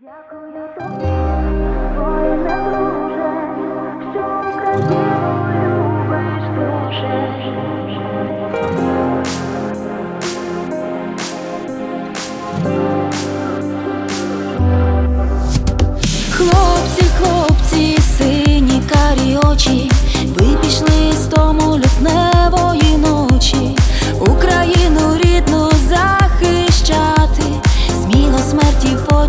Дякую тобі, воїне друже, що Україну любиш дуже. Хлопці, хлопці, сині карі